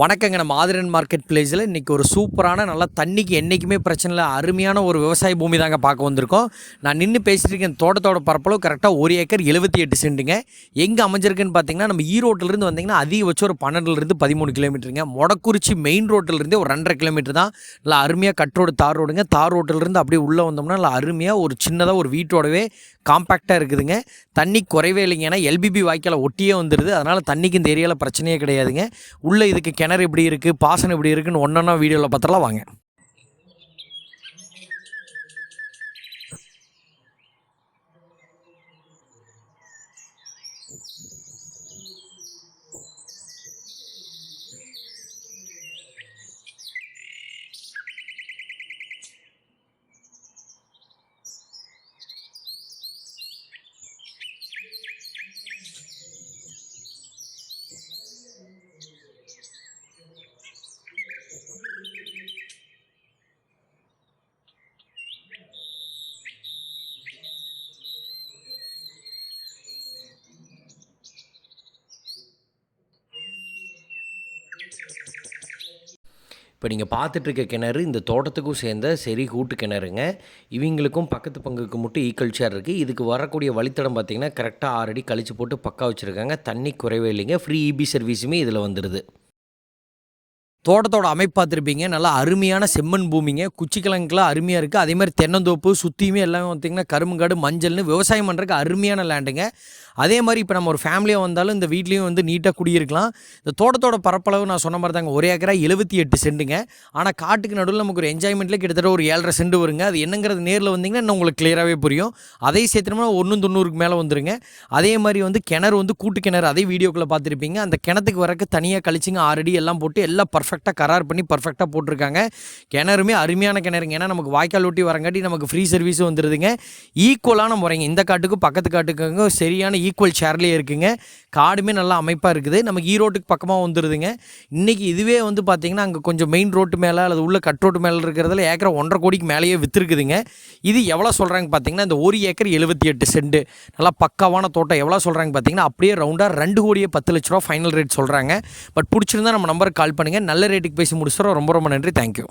வணக்கங்க. நம்ம ஆதிரன் மார்க்கெட் பிளேஸில் இன்றைக்கி ஒரு சூப்பரான நல்லா தண்ணிக்கு என்றைக்குமே பிரச்சனை இல்லை அருமையான ஒரு விவசாய பூமி தாங்க பார்க்க வந்திருக்கோம். நான் நின்று பேசிட்டு இருக்கேன். தோட்டத்தோட பரப்பளவு கரெக்டாக ஒரு ஏக்கர் எழுபத்தி எட்டு சென்ட்டுங்க. எங்கே அமைஞ்சிருக்குன்னு பார்த்தீங்கன்னா நம்ம ஈரோட்டிலேருந்து வந்தீங்கன்னா அதிகபட்சம் ஒரு பன்னெண்டுலேருந்து பதிமூணு கிலோமீட்டருங்க. மொடக்குறிச்சி மெயின் ரோட்டிலேருந்தே ஒரு ரெண்டரை கிலோமீட்டர் தான். நல்லா அருமையாக கட் ரோடு தார் ரோடுங்க. தார் ரோட்டிலேருந்து அப்படியே உள்ளே வந்தோம்னா நல்லா அருமையாக ஒரு சின்னதாக ஒரு வீட்டோடவே காம்பேக்டாக இருக்குதுங்க. தண்ணி குறைவே இல்லைங்க. ஏன்னா எல்பிபி வாய்க்கால ஒட்டியே வந்துடுது அதனால் தண்ணிக்கு இந்த ஏரியாவில் பிரச்சனையே கிடையாதுங்க. உள்ளே இதுக்கு கிணறு எப்படி இருக்குது பாசனம் எப்படி இருக்குன்னு ஒன்றா வீடியோவில் பார்த்துலாம் வாங்க. இப்போ நீங்கள் பார்த்துட்ருக்க கிணறு இந்த தோட்டத்துக்கும் சேர்ந்த சரி கூட்டு கிணறுங்க. இவங்களுக்கும் பக்கத்து பங்குக்கு மட்டும் ஈக்குவல் ஷேர் இருக்குது இதுக்கு வரக்கூடிய வழித்தடம் பார்த்திங்கன்னா கரெக்டாக ஆறடி கழிச்சு போட்டு பக்கா வச்சுருக்காங்க. தண்ணி குறைவே இல்லைங்க. ஃப்ரீ இபி சர்வீஸுமே இதில் வந்துடுது தோட்டத்தோட அமைப்பு பார்த்துருப்பீங்க. நல்லா அருமையான செம்மண் பூமிங்க. குச்சிக்கிழங்குலாம் அருமையாக இருக்குது அதே மாதிரி தென்னந்தோப்பு சுற்றியுமே எல்லாமே பார்த்திங்கன்னா கரும்புங்காடு மஞ்சள்னு விவசாயம் பண்ணுறதுக்கு அருமையான லேண்டுங்க அதே மாதிரி இப்போ நம்ம ஒரு ஃபேமிலியாக வந்தாலும் இந்த வீட்லேயும் வந்து நீட்டாக குடியிருக்கலாம். இந்த தோட்டத்தோட பரப்பளவு நான் சொன்ன மாதிரி தாங்க ஒரு ஏக்கரா எழுபத்தி எட்டு சென்ட்டுங்க ஆனால் காட்டுக்கு நடுவில் நமக்கு ஒரு என்ஜாய்மெண்ட்டில் கிட்டத்தட்ட ஒரு ஏழரை சென்ட் வருங்க. அது என்னங்கிறது நேரில் வந்தீங்கன்னா இன்னும் உங்களுக்கு கிளியராகவே புரியும். அதே சேர்த்துனோம்னா ஒன்றும் தொண்ணூறுக்கு மேலே வந்துருங்க. அதே மாதிரி வந்து கிணறு வந்து கூட்டு கிணறு அதே வீடியோக்குள்ளே பார்த்துருப்பீங்க. அந்த கிணத்துக்கு வரக்கு தனியாக கழிச்சிங்க ஆறடி எல்லாம் போட்டு எல்லாம் பர்ஃபெக்டாக கரார் பண்ணி பர்ஃபெக்டாக போட்டிருக்காங்க. கிணறுமே அருமையான கிணறுங்க. ஏன்னா நமக்கு வாய்க்கால் ஒட்டி வரங்காட்டி நமக்கு ஃப்ரீ சர்வீஸும் வந்துடுதுங்க ஈக்குவலான முறைங்க. இந்த காட்டுக்கும் பக்கத்து காட்டுக்கும் சரியான ஈக்குவல் ஷேர்லேயே இருக்குங்க. காடுமே நல்லா அமைப்பாக இருக்குது. நமக்கு ஈரோட்டுக்கு பக்கமாக வந்துடுதுங்க இன்றைக்கி இதுவே வந்து பார்த்திங்கன்னா அங்கே கொஞ்சம் மெயின் ரோட்டு மேலே அல்லது உள்ள கட் ரோட்டு மேலே இருக்கிறதுல ஏக்கரை ஒன்றரை கோடிக்கு மேலேயே விற்றுருக்குதுங்க இது எவ்வளோ சொல்கிறாங்க பார்த்தீங்கன்னா இந்த ஒரு ஏக்கர் எழுபத்தி எட்டு சென்ட். நல்லா பக்காவான தோட்டம். எவ்வளோ சொல்கிறாங்க பார்த்தீங்கன்னா அப்படியே ரவுண்டாக ரெண்டு கோடியே பத்து லட்ச ரூபா ஃபைனல் ரேட் சொல்கிறாங்க பட் பிடிச்சிருந்தா நம்ம நம்பருக்கு கால் பண்ணுங்கள் நல்ல ரேட்டுக்கு பேசி முடிச்சிடறோம் ரொம்ப ரொம்ப நன்றி. தேங்க்யூ